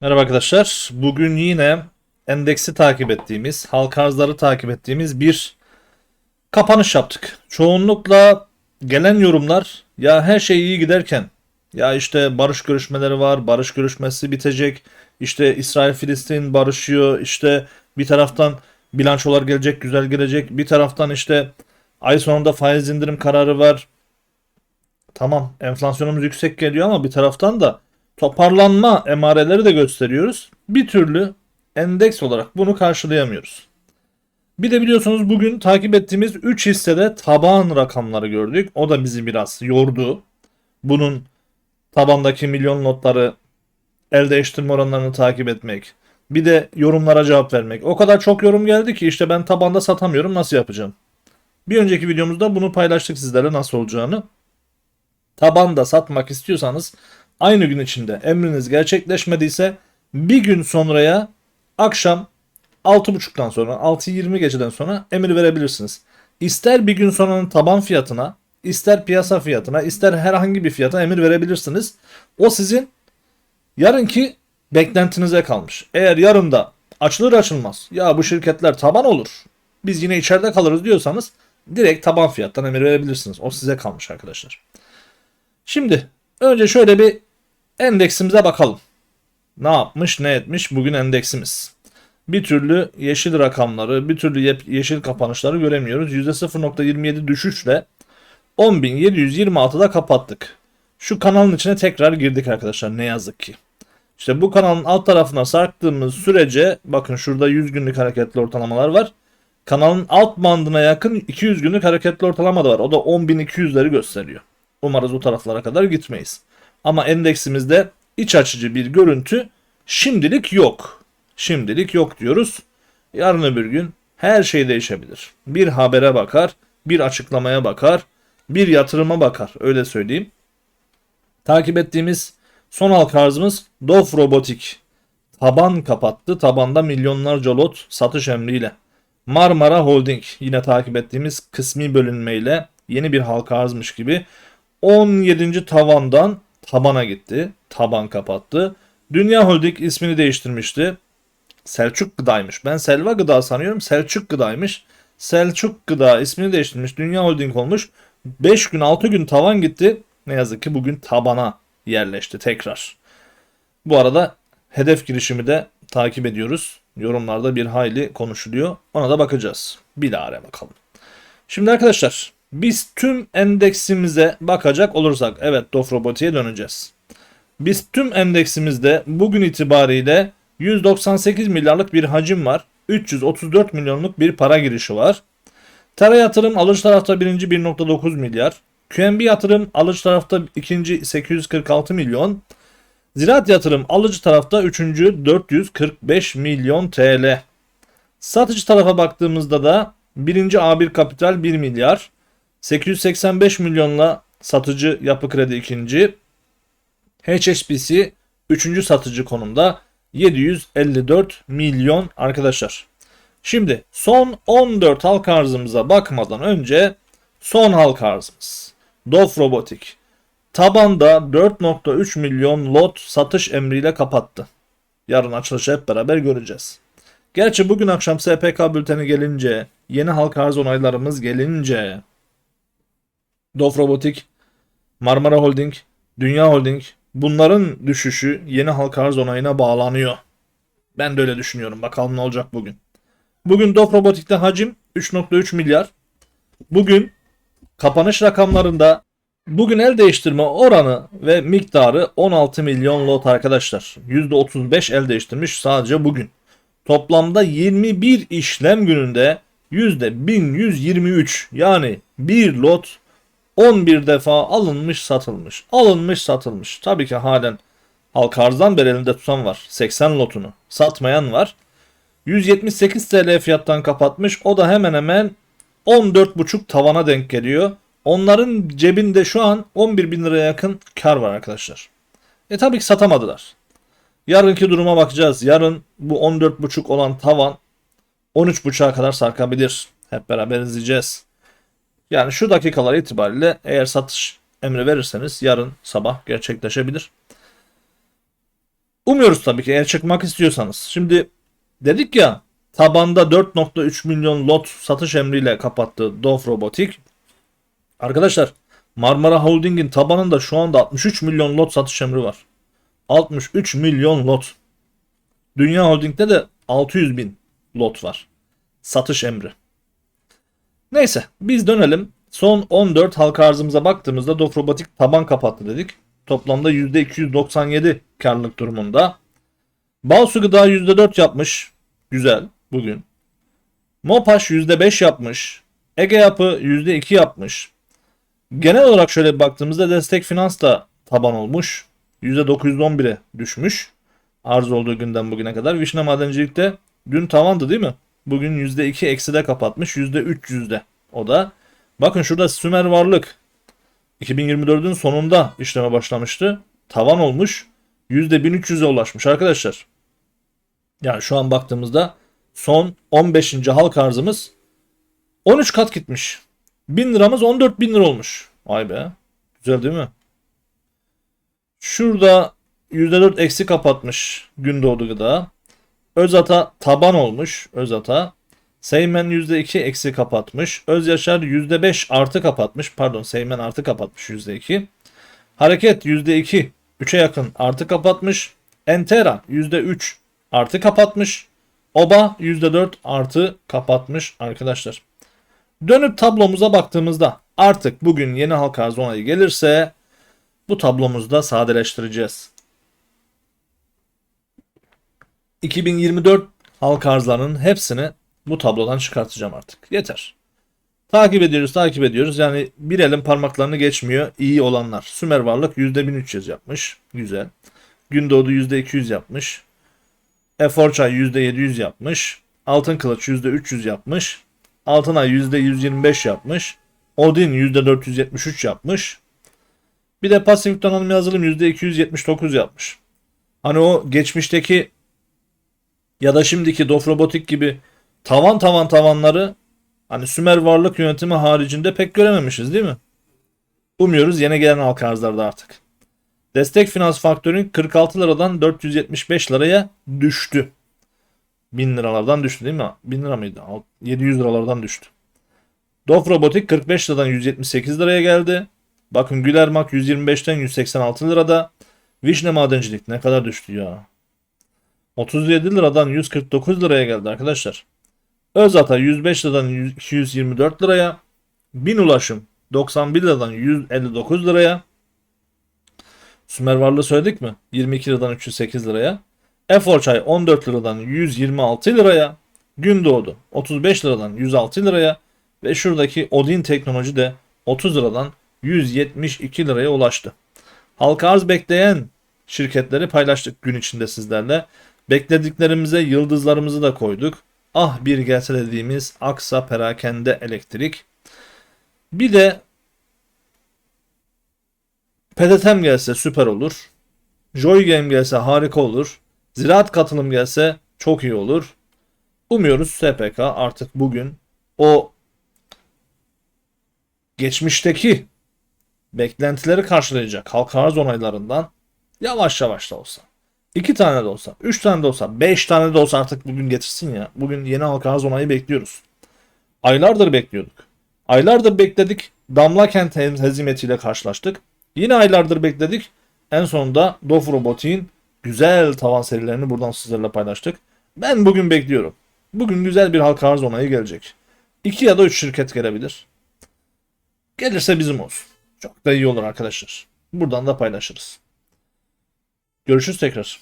Merhaba arkadaşlar. Bugün yine endeksi takip ettiğimiz, halka arzları takip ettiğimiz bir kapanış yaptık. Çoğunlukla gelen yorumlar ya her şey iyi giderken ya işte barış görüşmeleri var, barış görüşmesi bitecek. İşte İsrail Filistin barışıyor. İşte bir taraftan bilançolar gelecek, güzel gelecek. Bir taraftan işte ay sonunda faiz indirim kararı var. Tamam, enflasyonumuz yüksek geliyor ama bir taraftan da toparlanma emareleri de gösteriyoruz. Bir türlü endeks olarak bunu karşılayamıyoruz. Bir de biliyorsunuz bugün takip ettiğimiz 3 hissede taban rakamları gördük. O da bizi biraz yordu. Bunun tabandaki milyon notları el değiştirme oranlarını takip etmek. Bir de yorumlara cevap vermek. O kadar çok yorum geldi ki işte ben tabanda satamıyorum nasıl yapacağım? Bir önceki videomuzda bunu paylaştık sizlerle nasıl olacağını. Tabanda satmak istiyorsanız aynı gün içinde emriniz gerçekleşmediyse bir gün sonraya akşam 6.30'dan sonra 6.20 geceden sonra emir verebilirsiniz. İster bir gün sonranın taban fiyatına, ister piyasa fiyatına, ister herhangi bir fiyata emir verebilirsiniz. O sizin yarınki beklentinize kalmış. Eğer yarın da açılır açılmaz ya bu şirketler taban olur. Biz yine içeride kalırız diyorsanız direkt taban fiyattan emir verebilirsiniz. O size kalmış arkadaşlar. Şimdi önce şöyle bir endeksimize bakalım. Ne yapmış ne etmiş bugün endeksimiz. Bir türlü yeşil rakamları, bir türlü ye- yeşil kapanışları göremiyoruz. %0.27 düşüşle 10.726'da kapattık. Şu kanalın içine tekrar girdik arkadaşlar ne yazık ki. İşte bu kanalın alt tarafına sarktığımız sürece bakın şurada 100 günlük hareketli ortalamalar var. Kanalın alt bandına yakın 200 günlük hareketli ortalama da var. O da 10.200'leri gösteriyor. Umarız o taraflara kadar gitmeyiz. Ama endeksimizde iç açıcı bir görüntü şimdilik yok. Şimdilik yok diyoruz. Yarın öbür gün her şey değişebilir. Bir habere bakar, bir açıklamaya bakar, bir yatırıma bakar. Öyle söyleyeyim. Takip ettiğimiz son halka arzımız Dof Robotik. Taban kapattı. Tabanda milyonlarca lot satış emriyle. Marmara Holding yine takip ettiğimiz kısmi bölünmeyle yeni bir halka arzmış gibi 17. tavandan tabana gitti. Taban kapattı. Dünya Holding ismini değiştirmişti. Selçuk Gıda'ymış. Ben Selva Gıda sanıyorum. Selçuk Gıda'ymış. Selçuk Gıda ismini değiştirmiş. Dünya Holding olmuş. 5 gün 6 gün tavan gitti. Ne yazık ki bugün tabana yerleşti tekrar. Bu arada hedef girişimi de takip ediyoruz. Yorumlarda bir hayli konuşuluyor. Ona da bakacağız. Bilare bakalım. Şimdi arkadaşlar biz tüm endeksimize bakacak olursak evet Dof Robotik'e döneceğiz. Biz tüm endeksimizde bugün itibariyle 198 milyarlık bir hacim var. 334 milyonluk bir para girişi var. Tera yatırım alıcı tarafta birinci 1.9 milyar. QNB yatırım alıcı tarafta ikinci 846 milyon. Ziraat yatırım alıcı tarafta üçüncü 445 milyon TL. Satıcı tarafa baktığımızda da birinci A1 Kapital 1 milyar. 885 milyonla satıcı yapı kredi ikinci. HSBC üçüncü satıcı konumda 754 milyon arkadaşlar. Şimdi son 14 halka arzımıza bakmadan önce son halka arzımız. Dof Robotik. Tabanda 4.3 milyon lot satış emriyle kapattı. Yarın açılışı hep beraber göreceğiz. Gerçi bugün akşam SPK bülteni gelince, yeni halka arz onaylarımız gelince Dof Robotik, Marmara Holding, Dünya Holding bunların düşüşü yeni halka arz onayına bağlanıyor. Ben de öyle düşünüyorum. Bakalım ne olacak bugün. Bugün Dof Robotik'te hacim 3.3 milyar. Bugün kapanış rakamlarında bugün el değiştirme oranı ve miktarı 16 milyon lot arkadaşlar. %35 el değiştirmiş sadece bugün. Toplamda 21 işlem gününde %1123 yani bir lot 11 defa alınmış satılmış. Alınmış satılmış. Tabii ki halen halka arzdan beri elinde tutan var. 80 lotunu. Satmayan var. 178 TL fiyattan kapatmış. O da hemen hemen 14,5 tavana denk geliyor. Onların cebinde şu an 11 bin liraya yakın kar var arkadaşlar. E tabii ki satamadılar. Yarınki duruma bakacağız. Yarın bu 14,5 olan tavan 13,5'a kadar sarkabilir. Hep beraber izleyeceğiz. Yani şu dakikalar itibariyle eğer satış emri verirseniz yarın sabah gerçekleşebilir. Umuyoruz tabii ki eğer çıkmak istiyorsanız. Şimdi dedik ya tabanda 4.3 milyon lot satış emriyle kapattı Dof Robotik. Arkadaşlar Marmara Holding'in tabanında şu anda 63 milyon lot satış emri var. 63 milyon lot. Dünya Holding'de de 600 bin lot var. Satış emri. Neyse biz dönelim. Son 14 halka arzımıza baktığımızda Dof Robotik taban kapattı dedik. Toplamda %297 karlılık durumunda. Balsu Gıda %4 yapmış. Güzel bugün. Mopaş %5 yapmış. Ege Yapı %2 yapmış. Genel olarak şöyle baktığımızda Destek Finans da taban olmuş. %911'e düşmüş. Arz olduğu günden bugüne kadar. Vişne Madencilik'te dün tavandı değil mi? Bugün %2 ekside kapatmış. %3 yüzde. O da. Bakın şurada Sümer Varlık 2024'ün sonunda işleme başlamıştı. Tavan olmuş. %1300'e ulaşmış arkadaşlar. Yani şu an baktığımızda son 15. halk arzımız 13 kat gitmiş. 1000 liramız 14 bin lira olmuş. Vay be. Güzel değil mi? Şurada %4 eksi kapatmış Gündoğdu Gıda. Özata taban olmuş. Özata. Seymen %2 eksi kapatmış. Özyaşar %5 artı kapatmış. Pardon Seymen artı kapatmış %2. Hareket %2 3'e yakın artı kapatmış. Entera %3 artı kapatmış. Oba %4 artı kapatmış arkadaşlar. Dönüp tablomuza baktığımızda artık bugün yeni halka arz onayı gelirse bu tablomuzu da sadeleştireceğiz. 2024 halka arzlarının hepsini bu tablodan çıkartacağım artık. Yeter. Takip ediyoruz, takip ediyoruz. Yani bir elin parmaklarını geçmiyor iyi olanlar. Sümer Varlık %1300 yapmış. Güzel. Gündoğdu %200 yapmış. Eforçay %700 yapmış. Altın Kılıç %300 yapmış. Altınay %125 yapmış. Odin %473 yapmış. Bir de pasif donanım yazılım %279 yapmış. Hani o geçmişteki ya da şimdiki Dof Robotik gibi tavan tavan tavanları hani Sümer varlık yönetimi haricinde pek görememişiz değil mi? Umuyoruz yeni gelen halka arzlarda artık. Destek finans faktörün 46 liradan 475 liraya düştü. 1000 liralardan düştü değil mi? 1000 lira mıydı? 700 liralardan düştü. Dof Robotik 45 liradan 178 liraya geldi. Bakın Gülermak 125'ten 186 lirada. Vişne Madencilik ne kadar düştü ya. 37 liradan 149 liraya geldi arkadaşlar. Özata 105 liradan 224 liraya. Bin Ulaşım 91 liradan 159 liraya. Sümer Varlığı söyledik mi? 22 liradan 308 liraya. Efor Çay 14 liradan 126 liraya. Gündoğdu 35 liradan 106 liraya. Ve şuradaki Odin Teknoloji de 30 liradan 172 liraya ulaştı. Halka arz bekleyen şirketleri paylaştık gün içinde sizlerle. Beklediklerimize yıldızlarımızı da koyduk. Ah bir gelse dediğimiz Aksa Perakende Elektrik. Bir de PTT'm gelse süper olur. Joy Game gelse harika olur. Ziraat katılım gelse çok iyi olur. Umuyoruz SPK artık bugün o geçmişteki beklentileri karşılayacak halka arz onaylarından yavaş yavaş da olsa iki tane de olsa, üç tane de olsa, beş tane de olsa artık bugün getirsin ya. Bugün yeni halka onayı bekliyoruz. Aylardır bekliyorduk. Aylardır bekledik. Damla kent hezimetiyle karşılaştık. Yine aylardır bekledik. En sonunda Dof Robotik'in güzel tavan serilerini buradan sizlerle paylaştık. Ben bugün bekliyorum. Bugün güzel bir halka arz onayı gelecek. İki ya da üç şirket gelebilir. Gelirse bizim olsun. Çok da iyi olur arkadaşlar. Buradan da paylaşırız. Görüşürüz tekrar.